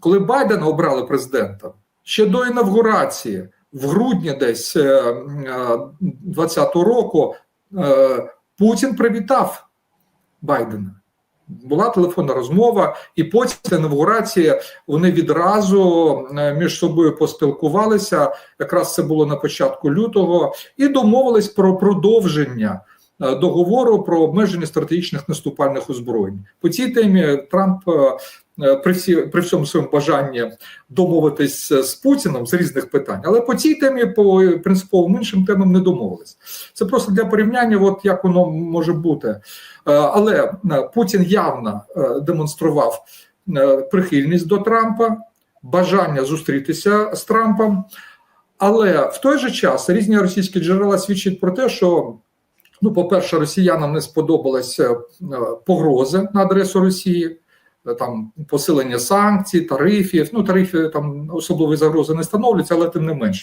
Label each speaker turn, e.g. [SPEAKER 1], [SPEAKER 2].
[SPEAKER 1] коли Байдена обрали президентом, ще до інавгурації, в грудні десь 2020 року, е, Путін привітав Байдена. Була телефонна розмова, і після інавгурації вони відразу е, між собою поспілкувалися. Якраз це було на початку лютого, і домовились про продовження е, договору про обмеження стратегічних наступальних озброєнь. По цій темі Трамп е, е, при всі при всьому своєму бажанні домовитись з Путіном з різних питань, але по цій темі, по принциповим іншим темам не домовились. Це просто для порівняння, от як воно може бути. Е, Але е, Путін явно е, демонстрував е, прихильність до Трампа, бажання зустрітися з Трампом. Але в той же час різні російські джерела свідчать про те, що, ну, по-перше, росіянам не сподобалися е, погрози на адресу Росії, е, там посилення санкцій, тарифів. Ну, тарифи там особливої загрози не становляться, але тим не менш.